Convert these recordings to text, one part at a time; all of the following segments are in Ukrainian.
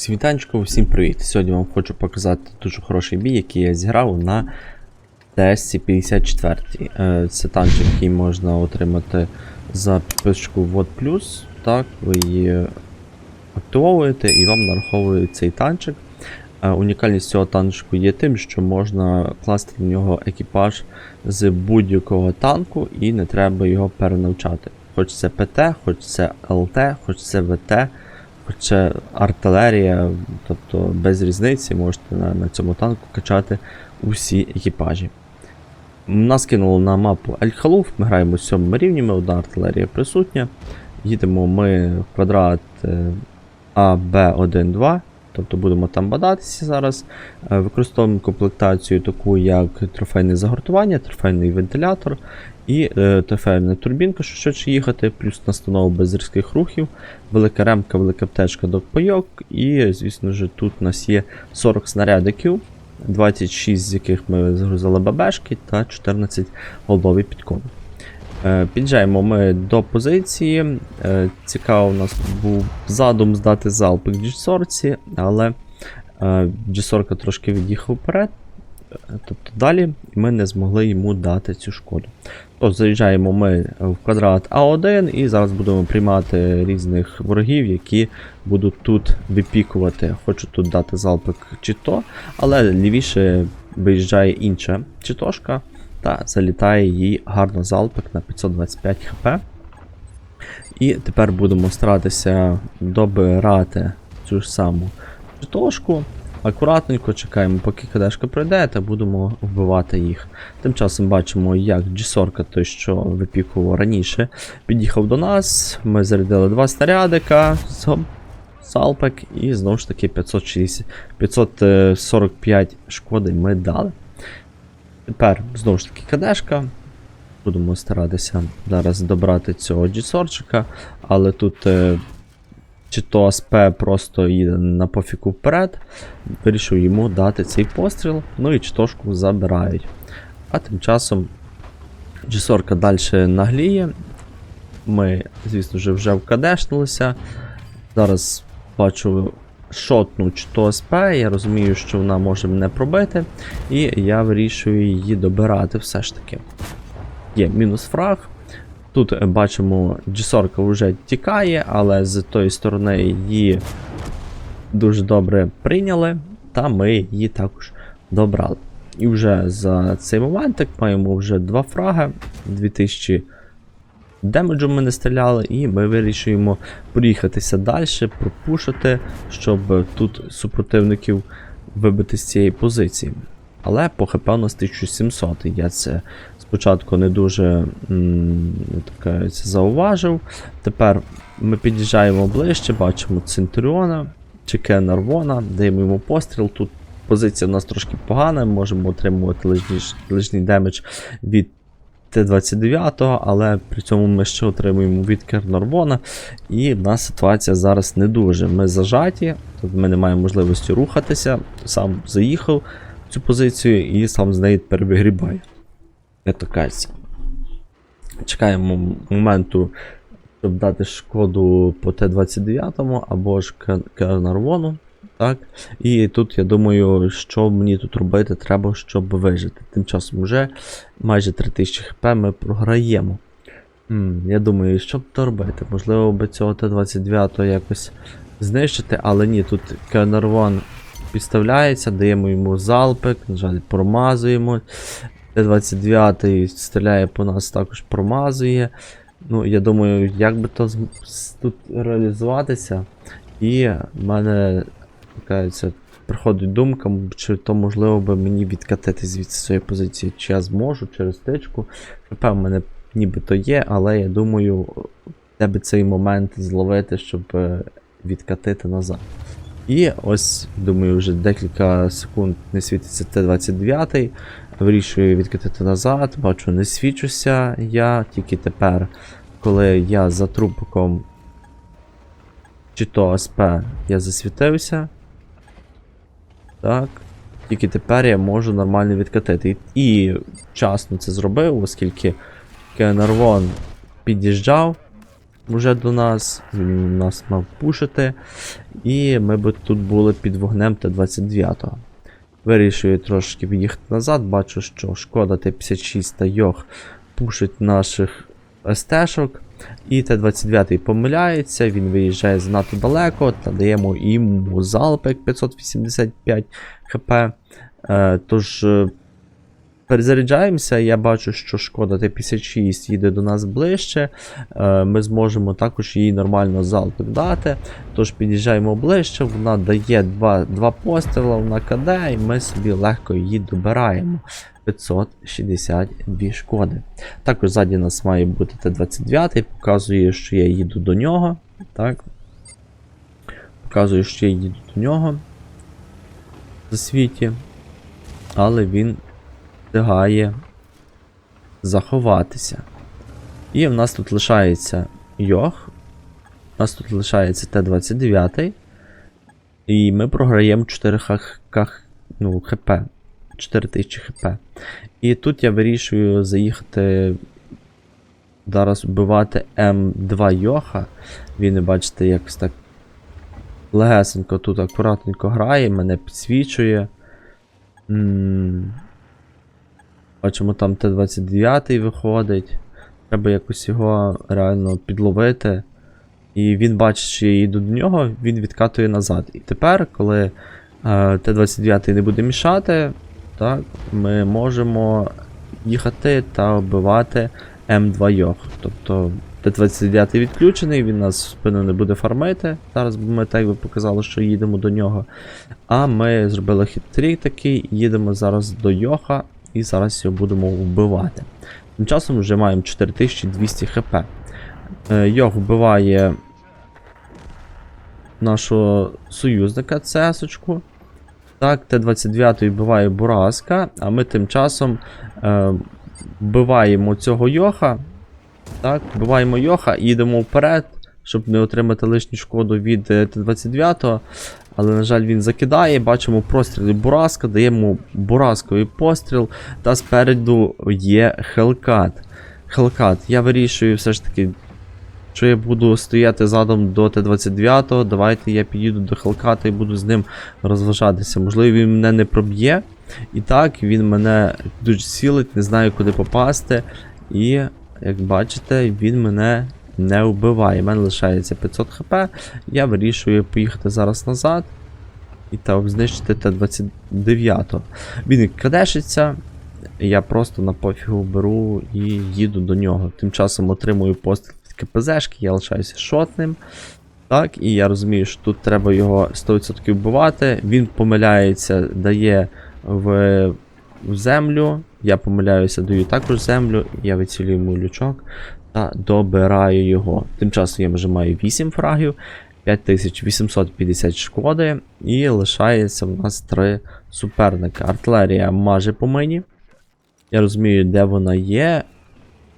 Всім вітанечко, всім привіт! Сьогодні вам хочу показати дуже хороший бій, який я зіграв на ТС 54. Е, Це танчик, який можна отримати за підписку Вот. Так, ви її активовуєте і вам нараховує цей танчик. Е, Унікальність цього танчику є тим, що можна класти в нього екіпаж з будь-якого танку і не треба його перенавчати. Хоч це ПТ, хоч це ЛТ, хоч це ВТ. Хоча артилерія, тобто без різниці, можете на, на цьому танку качати усі екіпажі. Нас кинуло на мапу Аль-Халуф, ми граємо з сьомими рівнями, одна артилерія присутня. Їдемо ми в квадрат е, АБ1-2, тобто будемо там бадатися зараз. Е, Використовуємо комплектацію таку, як трофейне загортування, трофейний вентилятор і е, трофейна турбінка, що швидше їхати, плюс настанова без різких рухів, велика ремка, велика аптечка док-пайок, і, звісно ж, тут у нас є 40 снарядиків, 26 з яких ми загрузили ББшки та 14 голдові підкони. Е, Під'їжджаємо ми до позиції. Е, Цікаво, у нас був задум здати залпик в G-Sorці, але G-Sorka трошки від'їхав вперед. Тобто далі ми не змогли йому дати цю шкоду. Тож заїжджаємо ми в квадрат А1 і зараз будемо приймати різних ворогів, які будуть тут випікувати. Хочу тут дати залпик чито, але лівіше виїжджає інша читошка та залітає їй гарно залпик на 525 хп. І тепер будемо старатися добирати цю ж саму читошку. Акуратненько чекаємо, поки кадешка пройде, та будемо вбивати їх. Тим часом бачимо, як G40, той, що випікував раніше, під'їхав до нас. Ми зарядили два снарядика, салпик, і знову ж таки 560, 545 шкоди ми дали. Тепер знову ж таки кадешка. Будемо старатися зараз добрати цього G40, але тут. Чи то АСП просто їде на пофіку вперед, вирішив йому дати цей постріл, ну і читошку забирають. А тим часом G40 далі нагліє. Ми, звісно ж, вже вкадешнулися. Зараз бачу шотну чи то СП, я розумію, що вона може мене пробити, і я вирішую її добирати все ж таки. Є мінус фраг. Тут е, бачимо, G40 вже тікає, але з тої сторони її дуже добре прийняли, та ми її також добрали. І вже за цей моментик маємо вже два фраги, 2000 демеджу ми не стріляли, і ми вирішуємо проїхатися далі, пропушити, щоб тут супротивників вибити з цієї позиції. Але по ХП у нас 1700, я це спочатку не дуже так, це зауважив. Тепер ми під'їжджаємо ближче, бачимо Центуріона, Чеке Нарвона, даємо йому постріл. Тут позиція в нас трошки погана, можемо отримувати лишній, лишній демедж від Т-29, але при цьому ми ще отримуємо від Кернарвона. І в нас ситуація зараз не дуже. Ми зажаті, ми не маємо можливості рухатися. Сам заїхав цю позицію і сам з неї перевигрібає. Кажеться. Чекаємо моменту, щоб дати шкоду по Т-29 або ж Ке- Кернарвону. Так? І тут я думаю, що мені тут робити треба, щоб вижити. Тим часом вже майже 3000 хп ми програємо. Я думаю, що б то робити? Можливо, би цього Т-29 якось знищити, але ні, тут Кенервон підставляється, даємо йому залпик, на жаль, промазуємо. Т-29 стріляє по нас, також промазує. Ну, я думаю, як би то тут реалізуватися. І в мене ця приходить думка, чи то можливо би мені відкатити звідси цієї позиції, чи я зможу через тичку. ХП в мене нібито є, але я думаю, би цей момент зловити, щоб е, відкатити назад. І ось, думаю, вже декілька секунд не світиться Т-29. Вирішую відкатити назад, бачу, не свічуся я, тільки тепер, коли я за трупиком чи то СП я засвітився. Так. Тільки тепер я можу нормально відкатити. І вчасно це зробив, оскільки Кенервон під'їжджав, вже до нас. Він нас мав пушити. І ми би тут були під вогнем Т-29. Вирішую трошки від'їхати назад. Бачу, що шкода Т-56 та Йох пушить наших СТ-шок. І Т-29 помиляється, він виїжджає занадто далеко, та даємо йому залпик 585 хп. Е, тож е, перезаряджаємося, я бачу, що шкода Т-56 їде до нас ближче. Е, ми зможемо також їй нормально залпик дати. Тож під'їжджаємо ближче, вона дає два, два постріли, вона КД, і ми собі легко її добираємо. 562 шкоди. Також ззаді нас має бути Т-29, показує, що я їду до нього. Так. Показує, що я їду до нього. За світі. Але він встигає заховатися. І в нас тут лишається Йох. У нас тут лишається Т-29. І ми програємо 4 хах, хах, ну, хп. 4000 хп. І тут я вирішую заїхати. Зараз вбивати М2 Йоха. Він, бачите, якось так легесенько тут акуратненько грає, мене підсвічує. М, Бачимо, там Т-29 виходить. Треба якось його реально підловити. І він бачить, що я їду до нього, він відкатує назад. І тепер, коли е, Т-29 не буде мішати, так, ми можемо їхати та вбивати М2 Йох. Тобто Т-29 відключений, він нас в спину не буде фармити. Зараз ми так би показали, що їдемо до нього. А ми зробили хитрий такий, їдемо зараз до Йоха і зараз його будемо вбивати. Тим часом вже маємо 4200 хп. Е, Йох вбиває нашого союзника цесочку. Так, Т-29 вбиває Бураска, а ми тим часом е, вбиваємо цього Йоха. Так, вбиваємо Йоха і йдемо вперед, щоб не отримати лишню шкоду від е, Т-29. Але, на жаль, він закидає. Бачимо простріли Бураска, даємо Бурасковий постріл. Та спереду є Хелкат. Хелкат, я вирішую все ж таки, що я буду стояти задом до Т-29. Давайте я підійду до Хелката і буду з ним розважатися. Можливо, він мене не проб'є. І так, він мене дуже цілить, не знаю, куди попасти. І, як бачите, він мене не вбиває. У мене лишається 500 хп. Я вирішую поїхати зараз назад. І так, знищити Т-29. Він кадешиться. Я просто на пофігу беру і їду до нього. Тим часом отримую постріл від КПЗшки, я лишаюся шотним. Так, і я розумію, що тут треба його 100% вбивати. Він помиляється, дає в, в землю. Я помиляюся, даю також землю, я вицілюю йому лючок та добираю його. Тим часом я вже маю 8 фрагів, 5850 шкоди, і лишається в нас 3 суперника. Артилерія маже по мені. Я розумію, де вона є.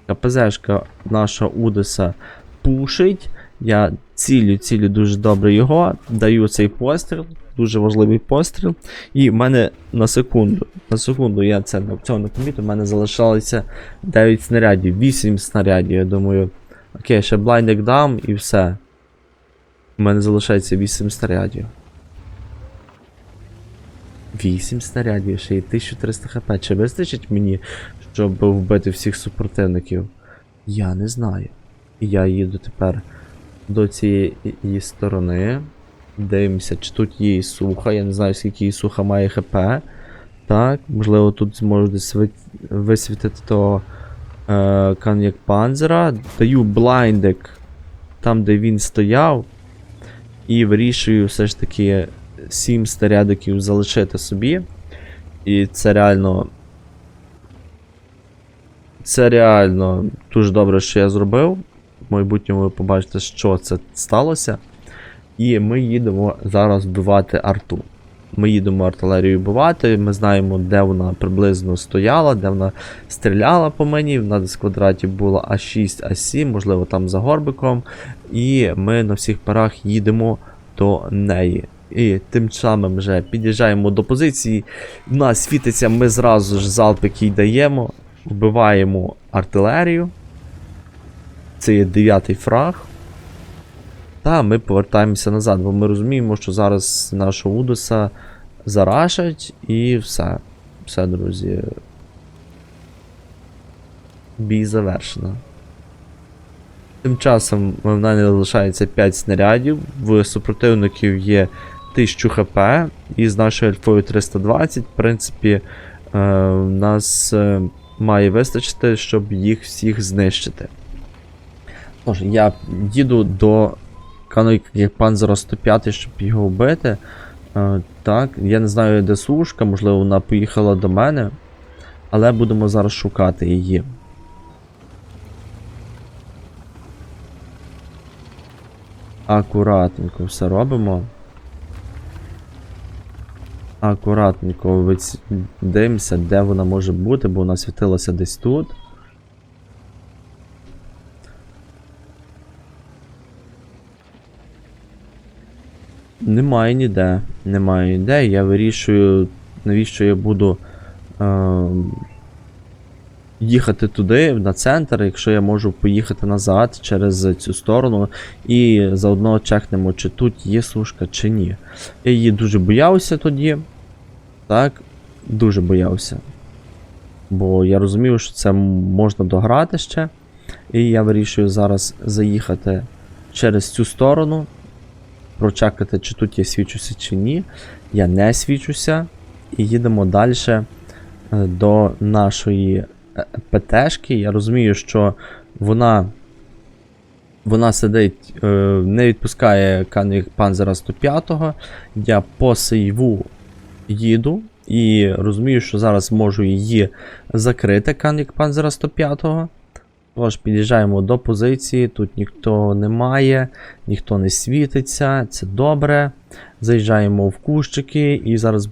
КПЗшка наша Удеса пушить. Я цілю, цілю дуже добре його, даю цей постріл, дуже важливий постріл. І в мене на секунду, на секунду я це цього не помітив, в мене залишалося 9 снарядів, 8 снарядів. Я думаю, окей, ще блайндик дам і все. У мене залишається 8 снарядів. 8 снарядів, ще й 1300 хп. Чи вистачить мені, щоб вбити всіх супротивників? Я не знаю. І я їду тепер до цієї сторони. Дивимося, чи тут є суха. Я не знаю, скільки її суха має хп. Так, можливо, тут зможу десь ви- висвітити того е, кан'як панзера. Даю блайндик там, де він стояв. І вирішую все ж таки 7 снарядиків залишити собі. І це реально. Це реально дуже добре, що я зробив. В майбутньому ви побачите, що це сталося. І ми їдемо зараз вбивати арту. Ми їдемо артилерію вбивати, ми знаємо, де вона приблизно стояла, де вона стріляла по мені. Вона десь в квадраті була А6, А7, можливо, там за горбиком. І ми на всіх парах їдемо до неї. І тим самим вже під'їжджаємо до позиції. В нас світиться, ми зразу ж залпик їй даємо, вбиваємо артилерію. Це є дев'ятий фраг. Та ми повертаємося назад, бо ми розуміємо, що зараз нашого Удоса зарашать і все. Все, друзі. Бій завершено. Тим часом в мене залишається 5 снарядів, в супротивників є 1000 хп, і з нашою альфою 320, в принципі, е, нас е, має вистачити, щоб їх всіх знищити. Тож, я їду до Панзера 105, щоб його вбити. Е, так, я не знаю, де сушка, можливо, вона поїхала до мене. Але будемо зараз шукати її. Акуратненько все робимо. Акуратненько дивимося, де вона може бути, бо вона світилася десь тут. Немає ніде. Немає ніде. Я вирішую, навіщо я буду е, їхати туди, на центр, якщо я можу поїхати назад через цю сторону і заодно чекнемо, чи тут є сушка, чи ні. Я її дуже боявся тоді. Так, дуже боявся. Бо я розумів, що це можна дограти ще. І я вирішую зараз заїхати через цю сторону, прочекати, чи тут я свічуся, чи ні. Я не свічуся. І їдемо далі до нашої е, ПТшки. Я розумію, що вона. Вона сидить, е, не відпускає канвік Панзера 105. Я по сейву їду і розумію, що зараз можу її закрити канвік Панзера 105. Тож під'їжджаємо до позиції, тут ніхто немає, ніхто не світиться, це добре. Заїжджаємо в кущики і зараз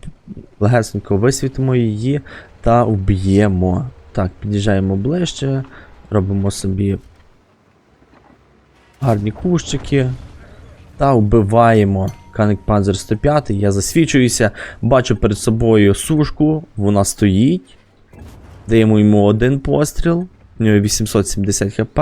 легесенько висвітимо її та вб'ємо. Так, під'їжджаємо ближче, робимо собі гарні кущики та вбиваємо Каник Панзер 105. Я засвічуюся, бачу перед собою сушку, вона стоїть. Даємо йому один постріл. У нього 870 хп.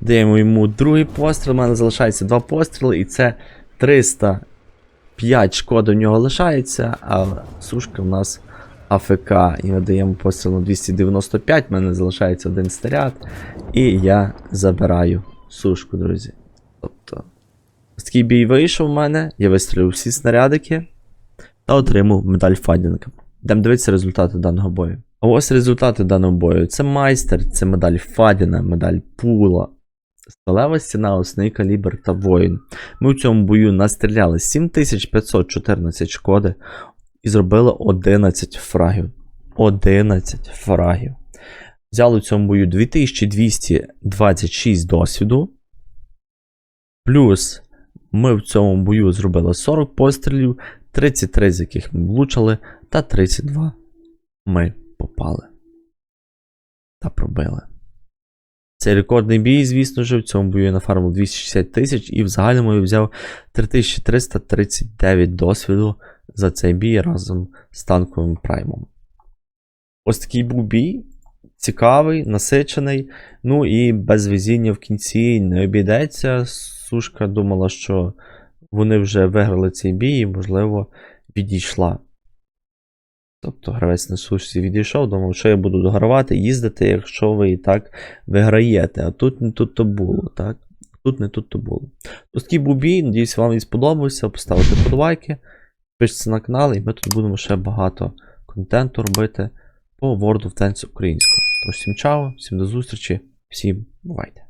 Даємо йому другий постріл. У мене залишається два постріли, і це 305 шкоди в нього лишається, а сушка в нас АФК. І ми даємо постріл на 295, в мене залишається один снаряд. І я забираю сушку, друзі. Тобто, ось такий бій вийшов у мене, я вистрілив всі снарядики та отримав медаль Фадінга. Йдемо дивитися результати даного бою. Ось результати даного бою. Це майстер, це медаль Фадіна, медаль Пула, сталева стіна, основний калібр та воїн. Ми в цьому бою настріляли 7514 шкоди і зробили 11 фрагів. 11 фрагів. Взяли в цьому бою 2226 досвіду. Плюс ми в цьому бою зробили 40 пострілів, 33 з яких ми влучили, та 32 ми попали. Та пробили. Цей рекордний бій, звісно ж, в цьому бою я нафармив 260 тисяч і в загальному я взяв 3339 досвіду за цей бій разом з танковим праймом. Ось такий був бій. Цікавий, насичений. Ну і без везіння в кінці не обійдеться. Сушка думала, що вони вже виграли цей бій і, можливо, відійшла. Тобто гравець на сушці відійшов, думав, що я буду догравати, їздити, якщо ви і так виграєте. А тут не тут то було, так? Тут не тут то було. Ось такий був бій, надіюсь, вам він сподобався. Поставте подобайки, підпишіться на канал, і ми тут будемо ще багато контенту робити по World of Tanks українською. Тож всім чао, всім до зустрічі, всім бувайте.